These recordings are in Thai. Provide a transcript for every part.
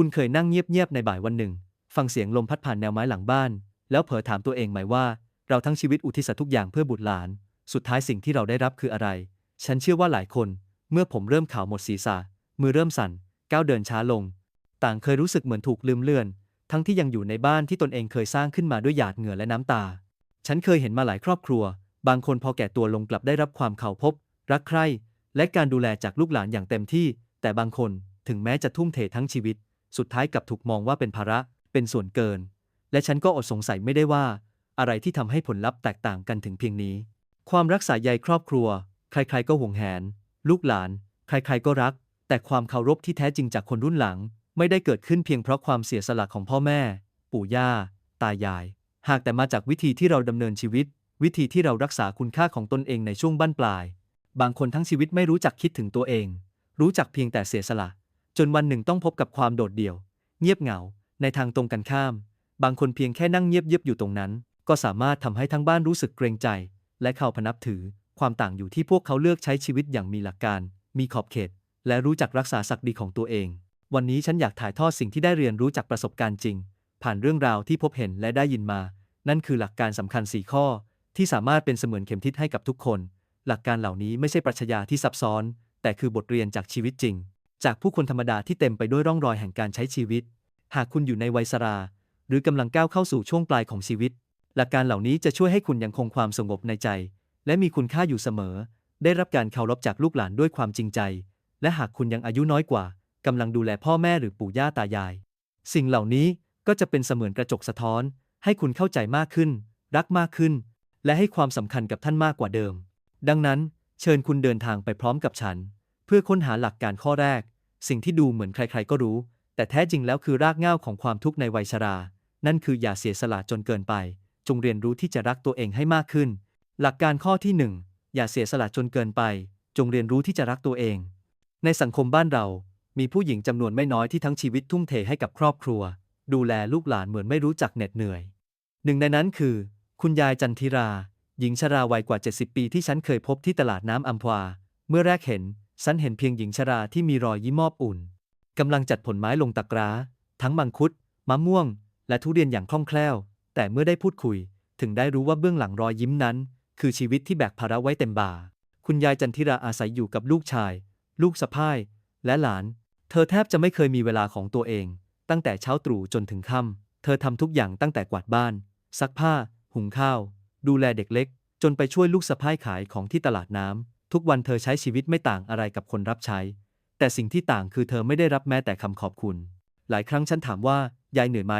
คุณเคยนั่งเงียบๆในบ่ายวันหนึ่ง ฟังเสียงลมพัดผ่านแนวไม้หลังบ้าน แล้วเผลอถามตัวเองไหมว่า เราทั้งชีวิตอุทิศทุกอย่างเพื่อบุตรหลาน สุดท้ายสิ่งที่เราได้รับคืออะไร ฉันเชื่อว่าหลายคน เมื่อผมเริ่มข่าวหมดศีรษะ มือเริ่มสั่น ก้าวเดินช้าลง ต่างเคยรู้สึกเหมือนถูกลืมเลือน ทั้งที่ยังอยู่ในบ้านที่ตนเองเคยสร้างขึ้นมาด้วยหยาดเหงื่อและน้ำตา ฉันเคยเห็นมาหลายครอบครัว บางคนพอแก่ตัวลงกลับได้รับความเข่าพบ รักใคร่และการดูแลจากลูกหลานอย่างเต็มที่ แต่บางคนถึงแม้จะทุ่มเททั้งชีวิต สุดท้ายกลับถูกมองว่าเป็นภาระ เป็นส่วนเกิน และฉันก็อดสงสัยไม่ได้ว่า อะไรที่ทำให้ผลลัพธ์แตกต่างกันถึงเพียงนี้ ความรักษาใยครอบครัว ใครๆก็ห่วงแหน ลูกหลาน ใครๆก็รัก แต่ความเคารพที่แท้จริงจากคนรุ่นหลัง ไม่ได้เกิดขึ้นเพียงเพราะความเสียสละของพ่อแม่ ปู่ย่า ตายาย หากแต่มาจากวิธีที่เราดำเนินชีวิต วิธีที่เรารักษาคุณค่าของตนเองในช่วงบั้นปลาย บางคนทั้งชีวิตไม่รู้จักคิดถึงตัวเอง รู้จักเพียงแต่เสียสละ จนวันหนึ่งต้องพบกับความโดดเดี่ยว เงียบเหงา ในทางตรงกันข้าม บางคนเพียงแค่นั่งเงียบๆอยู่ตรงนั้น ก็สามารถทำให้ทั้งบ้านรู้สึกเกรงใจ และเข้าพนับถือ ความต่างอยู่ที่พวกเขาเลือกใช้ชีวิตอย่างมีหลักการ มีขอบเขต และรู้จักรักษาศักดิ์ศรีของตัวเอง วันนี้ฉันอยากถ่ายทอดสิ่งที่ได้เรียนรู้จากประสบการณ์จริง ผ่านเรื่องราวที่พบเห็นและได้ยินมา นั่นคือหลักการสำคัญ 4 ข้อ ที่สามารถเป็นเสมือนเข็มทิศให้กับทุกคน หลักการเหล่านี้ไม่ใช่ปรัชญาที่ซับซ้อน แต่คือบทเรียนจากชีวิตจริง จากผู้คนธรรมดาที่เต็มไปด้วยร่องรอยแห่งการใช้ชีวิต หากคุณอยู่ในวัยสรา หรือกำลังก้าวเข้าสู่ช่วงปลายของชีวิต หลักการเหล่านี้จะช่วยให้คุณยังคงความสงบในใจ และมีคุณค่าอยู่เสมอ ได้รับการเคารพจากลูกหลานด้วยความจริงใจ และหากคุณยังอายุน้อยกว่ากำลังดูแลพ่อแม่หรือปู่ย่าตายาย สิ่งเหล่านี้ก็จะเป็นเสมือนกระจกสะท้อน ให้คุณเข้าใจมากขึ้น รักมากขึ้น และให้ความสำคัญกับท่านมากกว่าเดิม ดังนั้น เชิญคุณเดินทางไปพร้อมกับฉัน เพื่อค้นหาหลักการข้อแรก สิ่งที่ดูเหมือนใครๆก็รู้ แต่แท้จริงแล้วคือรากเหง้าของความทุกข์ในวัยชรา นั่นคืออย่าเสียสละจนเกินไป จงเรียนรู้ที่จะรักตัวเองให้มากขึ้น หลักการข้อที่หนึ่งอย่าเสียสละจนเกินไป จงเรียนรู้ที่จะรักตัวเอง ในสังคมบ้านเรา มีผู้หญิงจำนวนไม่น้อยที่ทั้งชีวิตทุ่มเทให้กับครอบครัว ดูแลลูกหลานเหมือนไม่รู้จักเหน็ดเหนื่อย หนึ่งในนั้นคือ คุณยายจันทิรา หญิงชราวัยกว่า 70 ปีที่ฉันเคยพบที่ตลาดน้ำอัมพวา เมื่อแรกเห็น ฉันเห็นเพียงหญิงชราที่มีรอยยิ้มมอบอุ่นกำลังจัดผลไม้ลงตะกร้า ทั้งมังคุด มะม่วง และทุเรียนอย่างคล่องแคล่ว แต่เมื่อได้พูดคุย ถึงได้รู้ว่าเบื้องหลังรอยยิ้มนั้น คือชีวิตที่แบกภาระไว้เต็มบ่า คุณยายจันทิราอาศัยอยู่กับลูกชาย ลูกสะพ้ายและหลาน เธอแทบจะไม่เคยมีเวลาของตัวเอง ตั้งแต่เช้าตรู่จนถึงค่ำเธอทำทุกอย่างตั้งแต่กวาดบ้าน ซักผ้า หุงข้าว ดูแลเด็กเล็ก จนไปช่วยลูกสะพ้ายขายของที่ตลาดน้ำ ทุกวันเธอใช้ชีวิตไม่ต่างอะไรกับคนรับใช้ แต่สิ่งที่ต่างคือเธอไม่ได้รับแม้แต่คำขอบคุณ หลายครั้งฉันถามว่ายายเหนื่อยไหม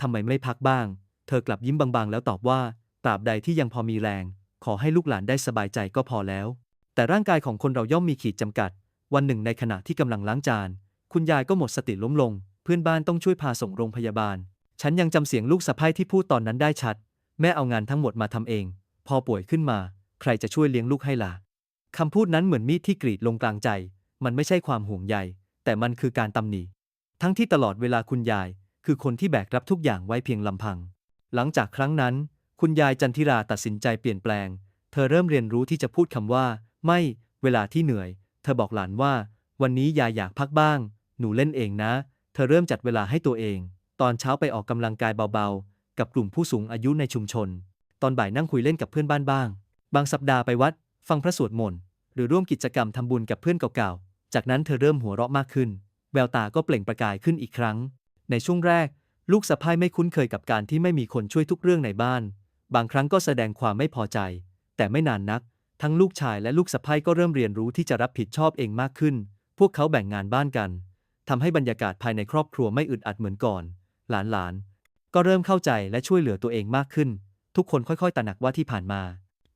ทำไมไม่พักบ้าง เธอกลับยิ้มบางๆ แล้วตอบว่าตราบใดที่ยังพอมีแรง ขอให้ลูกหลานได้สบายใจก็พอแล้ว แต่ร่างกายของคนเราย่อมมีขีดจำกัด วันหนึ่งในขณะที่กำลังล้างจาน คุณยายก็หมดสติล้มลง เพื่อนบ้านต้องช่วยพาส่งโรงพยาบาล ฉันยังจำเสียงลูกสะใภ้ที่พูดตอนนั้นได้ชัด แม่เอางานทั้งหมดมาทำเอง พอป่วยขึ้นมา ใครจะช่วยเลี้ยงลูกให้ล่ะ คำพูดนั้นเหมือนมีดที่กรีดลงกลางใจ มันไม่ใช่ความห่วงใย แต่มันคือการตำหนิ ทั้งที่ตลอดเวลาคุณยาย คือคนที่แบกรับทุกอย่างไว้เพียงลำพัง หลังจากครั้งนั้น คุณยายจันทิราตัดสินใจเปลี่ยนแปลง เธอเริ่มเรียนรู้ที่จะพูดคำว่า ไม่ เวลาที่เหนื่อย เธอบอกหลานว่า วันนี้ยายอยากพักบ้าง หนูเล่นเองนะ เธอเริ่มจัดเวลาให้ตัวเอง ตอนเช้าไปออกกำลังกายเบาๆ กับกลุ่มผู้สูงอายุในชุมชน ตอนบ่ายนั่งคุยเล่นกับเพื่อนบ้านบ้าง บางสัปดาห์ไปวัด ฟังพระสวดมนต์หรือร่วมกิจกรรมทำบุญกับเพื่อนเก่าๆ จากนั้นเธอเริ่มหัวเราะมากขึ้น แววตาก็เปล่งประกายขึ้นอีกครั้ง ในช่วงแรก ลูกสะพ้ายไม่คุ้นเคยกับการที่ไม่มีคนช่วยทุกเรื่องในบ้าน บางครั้งก็แสดงความไม่พอใจ แต่ไม่นานนัก ทั้งลูกชายและลูกสะพ้ายก็เริ่มเรียนรู้ที่จะรับผิดชอบเองมากขึ้น พวกเขาแบ่งงานบ้านกันทำให้บรรยากาศภายในครอบครัวไม่อึดอัดเหมือนก่อน หลานๆ ก็เริ่มเข้าใจและช่วยเหลือตัวเองมากขึ้น ทุกคนค่อยๆตระหนักว่าที่ผ่านมา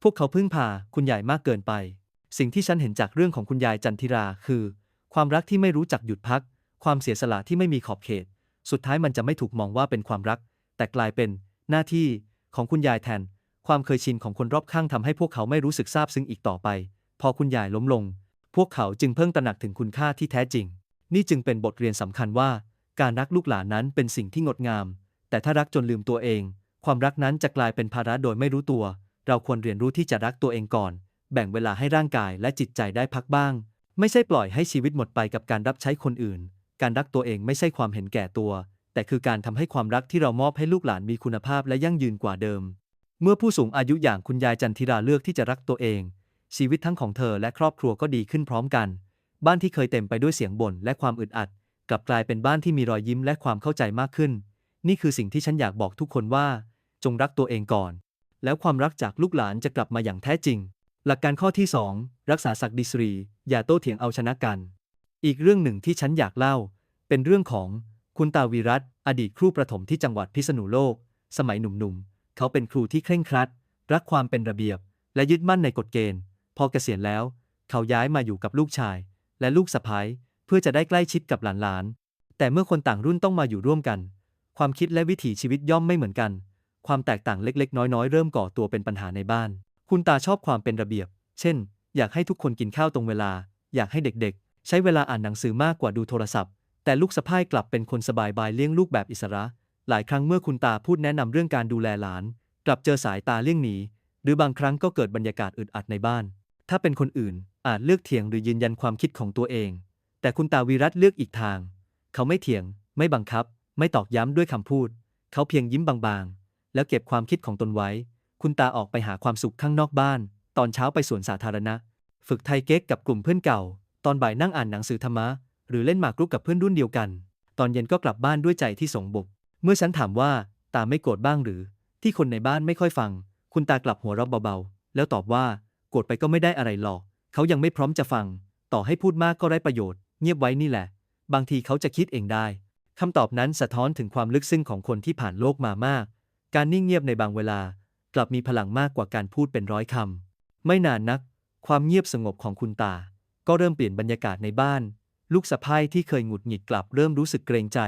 วกเขาพึ่งพาคุณยายมากเกินไป สิ่งที่ฉันเห็นจากเรื่องของคุณยายจันทิราคือ ความรักที่ไม่รู้จักหยุดพัก ความเสียสละที่ไม่มีขอบเขต สุดท้ายมันจะไม่ถูกมองว่าเป็นความรัก แต่กลายเป็นหน้าที่ของคุณยายแทน ความเคยชินของคนรอบข้างทำให้พวกเขาไม่รู้สึกซาบซึ้งอีกต่อไป พอคุณยายล้มลง พวกเขาจึงเพิ่งตระหนักถึงคุณค่าที่แท้จริง นี่จึงเป็นบทเรียนสำคัญว่า การรักลูกหลานนั้นเป็นสิ่งที่งดงาม แต่ถ้ารักจนลืมตัวเอง ความรักนั้นจะกลายเป็นภาระโดยไม่รู้ตัว เราควรเรียนรู้ที่จะรักตัวเองก่อน แบ่งเวลาให้ร่างกายและจิตใจได้พักบ้าง ไม่ใช่ปล่อยให้ชีวิตหมดไปกับการรับใช้คนอื่น การรักตัวเองไม่ใช่ความเห็นแก่ตัว แต่คือการทำให้ความรักที่เรามอบให้ลูกหลานมีคุณภาพและยั่งยืนกว่าเดิม เมื่อผู้สูงอายุอย่างคุณยายจันทิราเลือกที่จะรักตัวเอง ชีวิตทั้งของเธอและครอบครัวก็ดีขึ้นพร้อมกัน บ้านที่เคยเต็มไปด้วยเสียงบ่นและความอึดอัด กลับกลายเป็นบ้านที่มีรอยยิ้มและความเข้าใจมากขึ้น นี่คือสิ่งที่ฉันอยากบอกทุกคนว่า จงรักตัวเองก่อน แล้วความรักจากลูกหลานจะกลับมาอย่างแท้จริง หลักการข้อที่ 2 รักษาศักดิสรี อย่าโต้เถียงเอาชนะกัน อีกเรื่องหนึ่งที่ฉันอยากเล่า เป็นเรื่องของคุณตาวีรัตอดีตครูประถมที่จังหวัดพิษณุโลก สมัยหนุ่มๆ เขาเป็นครูที่เคร่งครัด รักความเป็นระเบียบ และยึดมั่นในกฎเกณฑ์ พอเกษียณแล้ว เขาย้ายมาอยู่กับลูกชาย และลูกสะพ้ายเพื่อจะได้ใกล้ชิดกับหลานๆแต่เมื่อคนต่างรุ่นต้องมาอยู่ร่วมกัน ความคิดและวิถีชีวิตย่อมไม่เหมือนกัน ความแตกต่างเล็กๆ น้อยๆ เริ่มก่อตัวเป็นปัญหาในบ้าน คุณตาชอบความเป็นระเบียบ เช่น อยากให้ทุกคนกินข้าวตรงเวลา อยากให้เด็กๆ ใช้เวลาอ่านหนังสือมากกว่าดูโทรศัพท์ แต่ลูกสะพ้ายกลับเป็นคนสบายบายเลี้ยงลูกแบบอิสระ หลายครั้งเมื่อคุณตาพูดแนะนำเรื่องการดูแลหลาน กลับเจอสายตาเลี่ยงหนี หรือบางครั้งก็เกิดบรรยากาศอึดอัดในบ้าน ถ้าเป็นคนอื่นอาจเลือกเถียงหรือยืนยันความคิดของตัวเอง แต่คุณตาวีรัตเลือกอีกทาง เขาไม่เถียง ไม่บังคับ ไม่ตอกย้ำด้วยคำพูด เขาเพียงยิ้มบางๆ แล้วเก็บความคิดของตนไว้ คุณตาออกไปหาความสุขข้างนอกบ้าน ตอนเช้าไปสวนสาธารณะ ฝึกไทเก๊กกับกลุ่มเพื่อนเก่า ตอนบ่ายนั่งอ่านหนังสือธรรมะ หรือเล่นหมากรุกกับเพื่อนรุ่นเดียวกัน ตอนเย็นก็กลับบ้านด้วยใจที่สงบเมื่อฉันถามว่าตาไม่โกรธบ้างหรือ ที่คนในบ้านไม่ค่อยฟัง คุณตากลับหัวเราะเบาๆ แล้วตอบว่าโกรธไปก็ไม่ได้อะไรหรอก เขายังไม่พร้อมจะฟัง ต่อให้พูดมากก็ไร้ประโยชน์ เงียบไว้นี่แหละ บางทีเขาจะคิดเองได้คำตอบนั้นสะท้อนถึงความลึกซึ้งของคนที่ผ่านโลกมามาก การนิ่งเงียบในบางเวลา กลับมีพลังมากกว่าการพูดเป็นร้อยคำ ไม่นานนัก ความเงียบสงบของคุณตา ก็เริ่มเปลี่ยนบรรยากาศในบ้าน ลูกสะพ้ายที่เคยหงุดหงิดกลับเริ่มรู้สึกเกรงใจ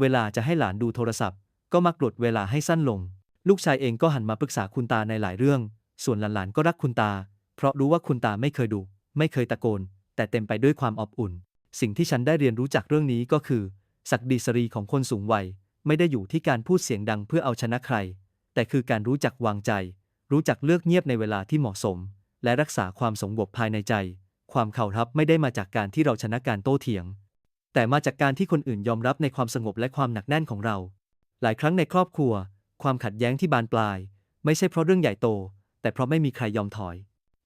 เวลาจะให้หลานดูโทรศัพท์ ก็มักลดเวลาให้สั้นลง ลูกชายเองก็หันมาปรึกษาคุณตาในหลายเรื่อง ส่วนหลานๆก็รักคุณตา เพราะรู้ว่าคุณตาไม่เคยดุไม่เคยตะโกน แต่เต็มไปด้วยความอบอุ่น สิ่งที่ฉันได้เรียนรู้จากเรื่องนี้ก็คือ ศักดิสรีของคนสูงวัย ไม่ได้อยู่ที่การพูดเสียงดังเพื่อเอาชนะใคร แต่คือการรู้จักวางใจ รู้จักเลือกเงียบในเวลาที่เหมาะสม และรักษาความสงบภายในใจ ความเข่ารับไม่ได้มาจากการที่เราชนะการโต้เถียง แต่มาจากการที่คนอื่นยอมรับในความสงบและความหนักแน่นของเรา หลายครั้งในครอบครัว ความขัดแย้งที่บานปลาย ไม่ใช่เพราะเรื่องใหญ่โต แต่เพราะไม่มีใครยอมถอย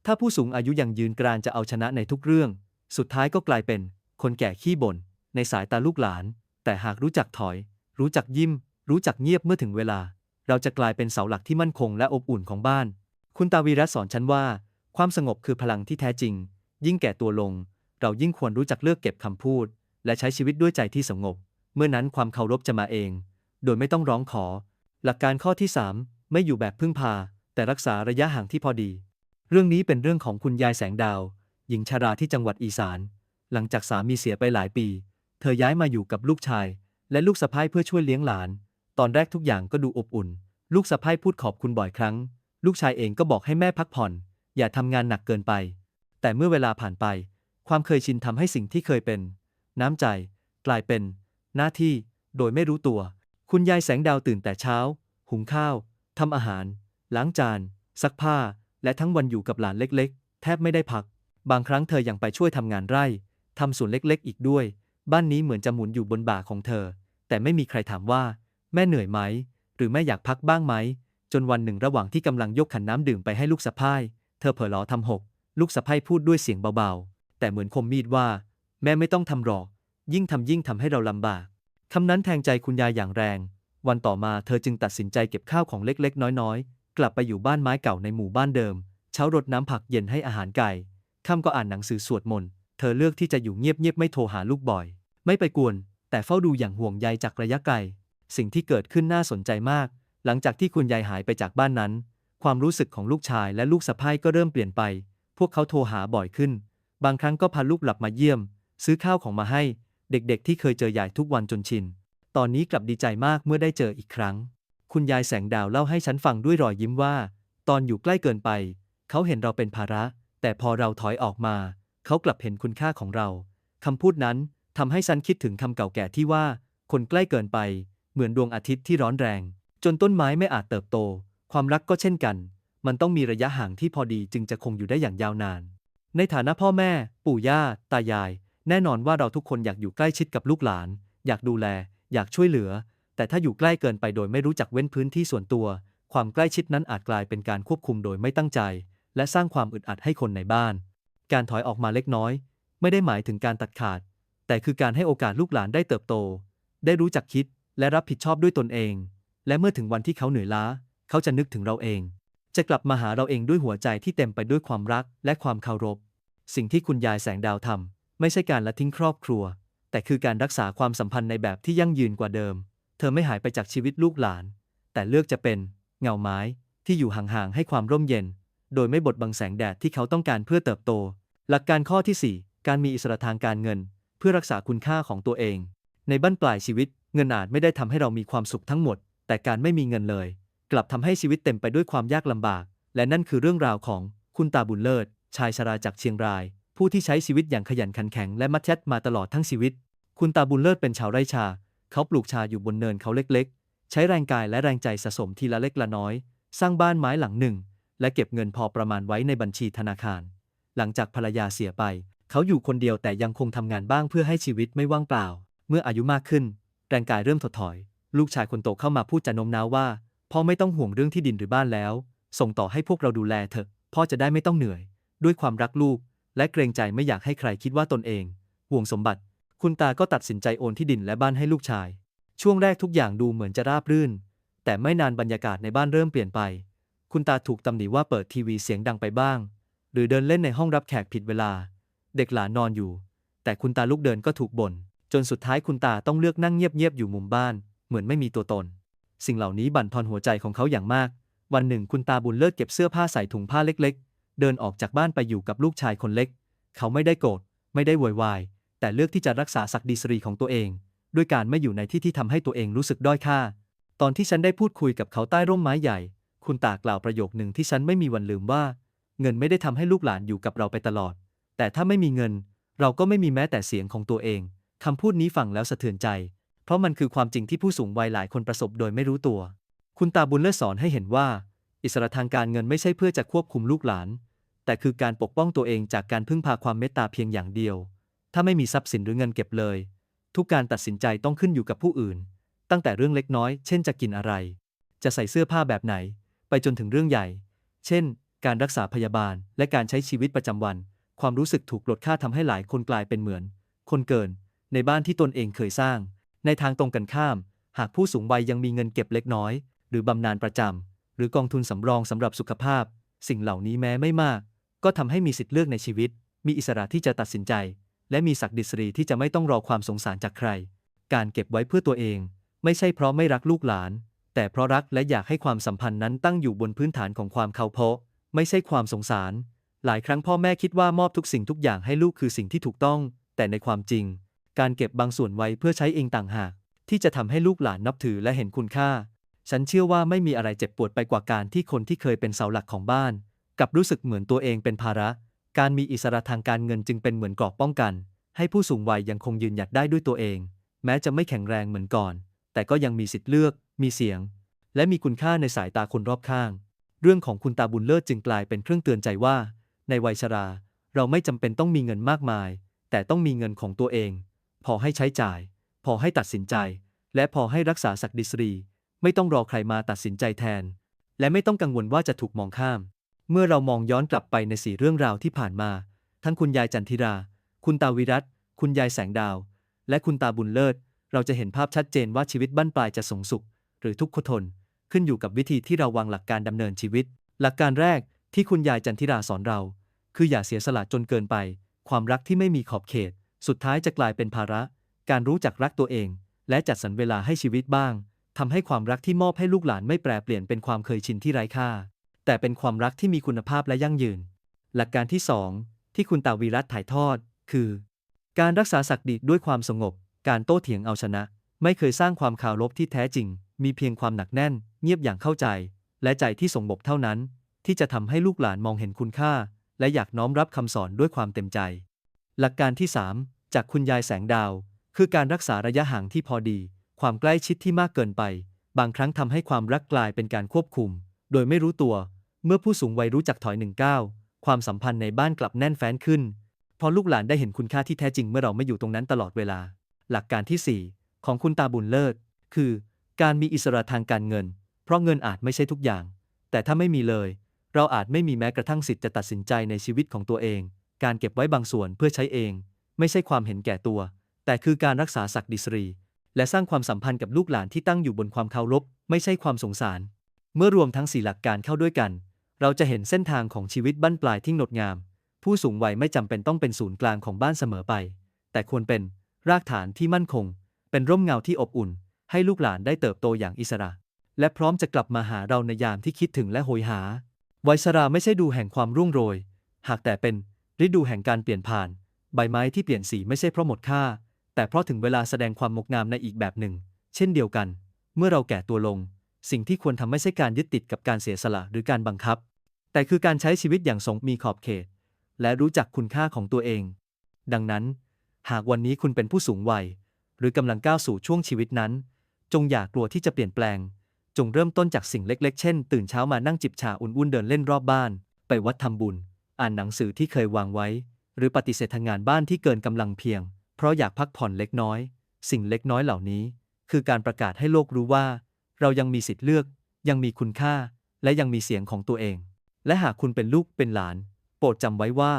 ถ้าผู้สูงอายุยังยืนกรานจะเอาชนะในทุกเรื่อง สุดท้ายก็กลายเป็น คนแก่ขี้บ่นในสายตาลูกหลาน แต่หากรู้จักถอย รู้จักยิ้ม รู้จักเงียบเมื่อถึงเวลา เราจะกลายเป็นเสาหลักที่มั่นคงและอบอุ่นของบ้าน คุณตาวีรัตน์สอนฉันว่า ความสงบคือพลังที่แท้จริง ยิ่งแก่ตัวลง เรายิ่งควรรู้จักเลือกเก็บคำพูด และใช้ชีวิตด้วยใจที่สงบ เมื่อนั้นความเคารพจะมาเอง โดยไม่ต้องร้องขอ หลักการข้อที่ 3 ไม่อยู่แบบพึ่งพา แต่รักษาระยะห่างที่พอดี เรื่องนี้เป็นเรื่องของคุณยายแสงดาว หญิงชาราที่จังหวัดอีสาน หลังจากสามีเสียไปหลายปี เธอย้ายมาอยู่กับลูกชาย และลูกสะใภ้เพื่อช่วยเลี้ยงหลาน ตอนแรกทุกอย่างก็ดูอบอุ่น ลูกสะใภ้พูดขอบคุณบ่อยครั้ง ลูกชายเองก็บอกให้แม่พักผ่อน อย่าทำงานหนักเกินไป แต่เมื่อเวลาผ่านไป ความเคยชินทำให้สิ่งที่เคยเป็น น้ำใจ กลายเป็น หน้าที่ โดยไม่รู้ตัว คุณยายแสงดาวตื่นแต่เช้า หุงข้าวทำอาหาร ล้างจาน ซักผ้า และทั้งวันอยู่กับหลานเล็ก ๆ แทบไม่ได้พัก บางครั้งเธอยังไปช่วยทำงานไร่ทำสวนเล็กๆ อีกด้วย บ้านนี้เหมือนจะหมุนอยู่บนบ่าของเธอ แต่ไม่มีใครถามว่า แม่เหนื่อยไหม หรือแม่อยากพักบ้างไหม จนวันหนึ่งระหว่างที่กำลังยกขันน้ำดื่มไปให้ลูกสะพ้ายเธอเผลอล้อทำหก ลูกสะพ้ายพูดด้วยเสียงเบาๆ แต่เหมือนคมมีดว่า แม่ไม่ต้องทำหรอก ยิ่งทำยิ่งทำให้เราลำบากคำนั้นแทงใจคุณยายอย่างแรง วันต่อมาเธอจึงตัดสินใจเก็บข้าวของเล็กๆ น้อยๆ กลับไปอยู่บ้านไม้เก่าในหมู่บ้านเดิม เช้ารดน้ำผักเย็นให้อาหารไก่ค่ำก็อ่านหนังสือสวดมนต์ เธอเลือกที่จะอยู่เงียบๆไม่โทรหาลูกบ่อย ไม่ไปกวน แต่เฝ้าดูอย่างห่วงใยจากระยะไกล สิ่งที่เกิดขึ้นน่าสนใจมาก หลังจากที่คุณยายหายไปจากบ้านนั้น ความรู้สึกของลูกชายและลูกสะใภ้ก็เริ่มเปลี่ยนไป พวกเขาโทรหาบ่อยขึ้น บางครั้งก็พาลูกหลับมาเยี่ยม ซื้อข้าวของมาให้ เด็กๆ ที่เคยเจอยายทุกวันจนชิน ตอนนี้กลับดีใจมากเมื่อได้เจออีกครั้ง คุณยายแสงดาวเล่าให้ฉันฟังด้วยรอยยิ้มว่า ตอนอยู่ใกล้เกินไป เขาเห็นเราเป็นภาระ แต่พอเราถอยออกมา เขากลับเห็นคุณค่าของเราคำพูดนั้นทำให้ฉันคิดถึงคำเก่าแก่ที่ว่า คนใกล้เกินไป เหมือนดวงอาทิตย์ที่ร้อนแรง จนต้นไม้ไม่อาจเติบโต ความรักก็เช่นกัน มันต้องมีระยะห่างที่พอดีจึงจะคงอยู่ได้อย่างยาวนาน ในฐานะพ่อแม่ ปู่ย่า ตายาย แน่นอนว่าเราทุกคนอยากอยู่ใกล้ชิดกับลูกหลาน อยากดูแล อยากช่วยเหลือ แต่ถ้าอยู่ใกล้เกินไปโดยไม่รู้จักเว้นพื้นที่ส่วนตัว ความใกล้ชิดนั้นอาจกลายเป็นการควบคุมโดยไม่ตั้งใจ และสร้างความอึดอัดให้คนในบ้าน การถอยออกมาเล็กน้อย ไม่ได้หมายถึงการตัดขาด แต่คือการให้โอกาสลูกหลานได้เติบโต ได้รู้จักคิดและรับผิดชอบด้วยตนเอง และเมื่อถึงวันที่เขาเหนื่อยล้า เขาจะนึกถึงเราเอง จะกลับมาหาเราเองด้วยหัวใจที่เต็มไปด้วยความรักและความเคารพ สิ่งที่คุณยายแสงดาวทำไม่ใช่การละทิ้งครอบครัว แต่คือการรักษาความสัมพันธ์ในแบบที่ยั่งยืนกว่าเดิม เธอไม่หายไปจากชีวิตลูกหลาน แต่เลือกจะเป็น เงาไม้ที่อยู่ห่างๆให้ความร่มเย็น โดยไม่บดบังแสงแดดที่เขาต้องการเพื่อเติบโต หลักการข้อที่ 4 การมีอิสระทางการเงิน เพื่อรักษาคุณค่าของตัวเอง ในบั้นปลายชีวิต เงินอาจไม่ได้ทำให้เรามีความสุขทั้งหมด แต่การไม่มีเงินเลย กลับทำให้ชีวิตเต็มไปด้วยความยากลำบาก และนั่นคือเรื่องราวของคุณตาบุญเลิศ ชายชราจากเชียงราย ผู้ที่ใช้ชีวิตอย่างขยันขันแข็งและมัธยัติมาตลอดทั้งชีวิต คุณตาบุญเลิศเป็นชาวไร่ชา เขาปลูกชาอยู่บนเนินเขาเล็ก ๆ ใช้แรงกายและแรงใจสะสมทีละเล็กละน้อย สร้างบ้านไม้หลังหนึ่ง และเก็บเงินพอประมาณไว้ในบัญชีธนาคาร หลังจากภรรยาเสียไป เขาอยู่คนเดียวแต่ยังคงทำงานบ้างเพื่อให้ชีวิตไม่ว่างเปล่า เมื่ออายุมากขึ้นแรงกายเริ่มถดถอย ลูกชายคนโตเข้ามาพูดจะโน้มน้าวว่าพ่อไม่ต้องห่วงเรื่องที่ดินหรือบ้านแล้ว ส่งต่อให้พวกเราดูแลเถอะ พ่อจะได้ไม่ต้องเหนื่อย ด้วยความรักลูก และเกรงใจไม่อยากให้ใครคิดว่าตนเอง ห่วงสมบัติ คุณตาก็ตัดสินใจโอนที่ดินและบ้านให้ลูกชาย ช่วงแรกทุกอย่างดูเหมือนจะราบรื่น แต่ไม่นานบรรยากาศในบ้านเริ่มเปลี่ยนไป คุณตาถูกตำหนิว่าเปิดทีวีเสียงดังไปบ้าง หรือเดินเล่นในห้องรับแขกผิดเวลา เด็กหลานนอนอยู่ แต่คุณตาลุกเดินก็ถูกบ่นจนสุดท้ายคุณตาต้องเลือกนั่งเงียบๆอยู่มุมบ้าน เหมือนไม่มีตัวตน สิ่งเหล่านี้บั่นทอนหัวใจของเขาอย่างมาก วันหนึ่งคุณตาบุญเลิศเก็บเสื้อผ้าใส่ถุงผ้าเล็ก ๆ เดินออกจากบ้านไปอยู่กับลูกชายคนเล็ก เขาไม่ได้โกรธไม่ได้โวยวาย แต่เลือกที่จะรักษาศักดิศรีของตัวเอง ด้วยการไม่อยู่ในที่ที่ทำให้ตัวเองรู้สึกด้อยค่า ตอนที่ฉันได้พูดคุยกับเขาใต้ร่มไม้ใหญ่ คุณตากล่าวประโยคหนึ่งที่ฉันไม่มีวันลืมว่า เงินไม่ได้ทำให้ลูกหลานอยู่กับเราไปตลอด แต่ถ้าไม่มีเงิน เราก็ไม่มีแม้แต่เสียงของตัวเองคำพูดนี้ฟังแล้วสะเทือนใจ เพราะมันคือความจริงที่ผู้สูงวัยหลายคนประสบโดยไม่รู้ตัว คุณตาบุญเลิศสอนให้เห็นว่า อิสระทางการเงินไม่ใช่เพื่อจะควบคุมลูกหลาน แต่คือการปกป้องตัวเองจากการพึ่งพาความเมตตาเพียงอย่างเดียว ถ้าไม่มีทรัพย์สินหรือเงินเก็บเลย ทุกการตัดสินใจต้องขึ้นอยู่กับผู้อื่น ตั้งแต่เรื่องเล็กน้อย เช่นจะกินอะไร จะใส่เสื้อผ้าแบบไหน ไปจนถึงเรื่องใหญ่ เช่น การรักษาพยาบาล และการใช้ชีวิตประจำวัน ความรู้สึกถูกลดค่าทำให้หลายคนกลายเป็นเหมือน คนเกิน ในบ้านที่ตนเองเคยสร้าง ในทางตรงกันข้าม หากผู้สูงวัยยังมีเงินเก็บเล็กน้อย หรือบำนาญประจำหรือกองทุนสำรองสำหรับสุขภาพ สิ่งเหล่านี้แม้ไม่มาก ก็ทำให้มีสิทธิ์เลือกในชีวิต มีอิสระที่จะตัดสินใจ และมีศักดิศรีที่จะไม่ต้องรอความสงสารจากใคร การเก็บไว้เพื่อตัวเอง ไม่ใช่เพราะไม่รักลูกหลาน แต่เพราะรักและอยากให้ความสัมพันธ์นั้นตั้งอยู่บนพื้นฐานของความเคารพไม่ใช่ความสงสาร หลายครั้งพ่อแม่คิดว่ามอบทุกสิ่งทุกอย่างให้ลูกคือสิ่งที่ถูกต้อง แต่ในความจริง การเก็บบางส่วนไว้เพื่อใช้เองต่างหาก ที่จะทำให้ลูกหลานนับถือและเห็นคุณค่า ฉันเชื่อว่าไม่มีอะไรเจ็บปวดไปกว่าการที่คนที่เคยเป็นเสาหลักของบ้านกับรู้สึกเหมือนตัวเองเป็นภาระ การมีอิสระทางการเงินจึงเป็นเหมือนกรอบป้องกัน ให้ผู้สูงวัยยังคงยืนหยัดได้ด้วยตัวเอง แม้จะไม่แข็งแรงเหมือนก่อน แต่ก็ยังมีสิทธิ์เลือก มีเสียง และมีคุณค่าในสายตาคนรอบข้าง เรื่องของคุณตาบุญเลิศจึงกลายเป็นเครื่องเตือนใจว่า ในวัยชรา เราไม่จำเป็นต้องมีเงินมากมาย แต่ต้องมีเงินของตัวเอง พอให้ใช้จ่าย พอให้ตัดสินใจ และพอให้รักษาศักดิศรี ไม่ต้องรอใครมาตัดสินใจแทน และไม่ต้องกังวลว่าจะถูกมองข้าม เมื่อเรามองย้อนกลับไปในสี่เรื่องราวที่ผ่านมา ทั้งคุณยายจันทิรา คุณตาวิรัตคุณยายแสงดาว และคุณตาบุญเลิศเราจะเห็นภาพชัดเจนว่าชีวิตบั้นปลายจะสงสุข หรือทุกขทน ขึ้นอยู่กับวิธีที่เราวางหลักการดำเนินชีวิต หลักการแรกที่คุณยายจันทิราสอนเรา คืออย่าเสียสละจนเกินไป ความรักที่ไม่มีขอบเขต สุดท้ายจะกลายเป็นภาระ การรู้จักรักตัวเอง และจัดสรรเวลาให้ชีวิตบ้างทำให้ความรักที่มอบให้ลูกหลานไม่แปรเปลี่ยนเป็นความเคยชินที่ไร้ค่า แต่เป็นความรักที่มีคุณภาพและยั่งยืน หลักการที่สองที่คุณตาวีรัตถ่ายทอด คือ การรักษาศักดิด้วยความสงบ การโต้เถียงเอาชนะ ไม่เคยสร้างความคารพที่แท้จริง มีเพียงความหนักแน่น เงียบอย่างเข้าใจ และใจที่สงบเท่านั้น ที่จะทำให้ลูกหลานมองเห็นคุณค่า และอยากน้อมรับคำสอนด้วยความเต็มใจ หลักการที่ 3 จากคุณยายแสงดาว คือการรักษาระยะห่างที่พอดี ความใกล้ชิดที่มากเกินไป บางครั้งทำให้ความรักกลายเป็นการควบคุม โดยไม่รู้ตัว เมื่อผู้สูงวัยรู้จักถอยหนึ่งก้าวความสัมพันธ์ในบ้านกลับแน่นแฟ้นขึ้นเพราะลูกหลานได้เห็นคุณค่าที่แท้จริงเมื่อเราไม่อยู่ตรงนั้นตลอดเวลา หลักการที่ 4 ของคุณตาบุญเลิศ คือ การมีอิสระทางการเงิน เพราะเงินอาจไม่ใช่ทุกอย่าง แต่ถ้าไม่มีเลย เราอาจไม่มีแม้กระทั่งสิทธิ์จะตัดสินใจในชีวิตของตัวเอง การเก็บไว้บางส่วนเพื่อใช้เอง ไม่ใช่ความเห็นแก่ตัว แต่คือการรักษาศักดิสรี และสร้างความสัมพันธ์กับลูกหลานที่ตั้งอยู่บนความเคารพ ไม่ใช่ความสงสาร เมื่อรวมทั้งสี่หลักการเข้าด้วยกัน เราจะเห็นเส้นทางของชีวิตบั้นปลายที่งดงาม ผู้สูงวัยไม่จำเป็นต้องเป็นศูนย์กลางของบ้านเสมอไป แต่ควรเป็นรากฐานที่มั่นคง เป็นร่มเงาที่อบอุ่น ให้ลูกหลานได้เติบโตอย่างอิสระ และพร้อมจะกลับมาหาเราในยามที่คิดถึงและโหยหา วัยชราไม่ใช่ดูแห่งความรุ่งโรย หากแต่เป็นฤดูแห่งการเปลี่ยนผ่าน ใบไม้ที่เปลี่ยนสีไม่ใช่เพราะหมดค่า แต่เพราะถึงเวลาแสดงความงดงามในอีกแบบหนึ่ง เช่นเดียวกัน เมื่อเราแก่ตัวลง สิ่งที่ควรทำไม่ใช่การยึดติดกับการเสียสละหรือการบังคับ แต่คือการใช้ชีวิตอย่างสงมีขอบเขต และรู้จักคุณค่าของตัวเอง ดังนั้น หากวันนี้คุณเป็นผู้สูงวัย หรือกำลังก้าวสู่ช่วงชีวิตนั้น จงอย่ากลัวที่จะเปลี่ยนแปลง จงเริ่มต้นจากสิ่งเล็ก ๆ เช่น ตื่นเช้ามานั่งจิบชาอุ่นๆเดินเล่นรอบบ้าน ไปวัดทำบุญ อ่านหนังสือที่เคยวางไว้ หรือปฏิเสธทำงานบ้านที่เกินกำลังเพียง เพราะอยากพักผ่อนเล็กน้อย สิ่งเล็กน้อยเหล่านี้ คือการประกาศให้โลกรู้ว่า เรายังมีสิทธิ์เลือก ยังมีคุณค่า และยังมีเสียงของตัวเอง และหากคุณเป็นลูกเป็นหลาน โปรดจำไว้ว่า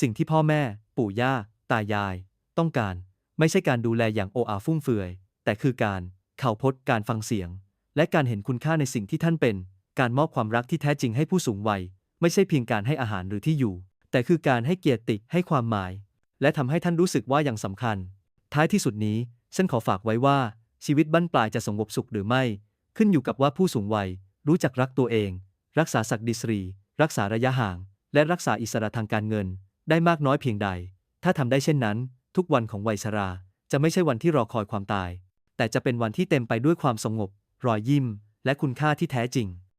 สิ่งที่พ่อแม่ ปู่ย่า ตายาย ต้องการ ไม่ใช่การดูแลอย่างโออาฟุ่มเฟือย แต่คือการ ข่าพดการฟังเสียง และการเห็นคุณค่าในสิ่งที่ท่านเป็น การมอบความรักที่แท้จริงให้ผู้สูงวัย ไม่ใช่เพียงการให้อาหารหรือที่อยู่ แต่คือการให้เกียรติให้ความหมาย และทำให้ท่านรู้สึกว่าอยังสำคัญ ท้ายที่สุดนี้ฉันขอฝากไว้ว่าชีวิตบั้นปลายจะสงบสุขหรือไม่ ขึ้นอยู่กับว่าผู้สูงวัย รู้จักรักตัวเอง รักษาศักดิสรี รักษาระยะห่าง และรักษาอิสระทางการเงิน ได้มากน้อยเพียงใด ถ้าทำได้เช่นนั้น ทุกวันของวัยชรา จะไม่ใช่วันที่รอคอยความตาย แต่จะเป็นวันที่เต็มไปด้วยความสงบ รอยยิ้ม และคุณค่าที่แท้จริง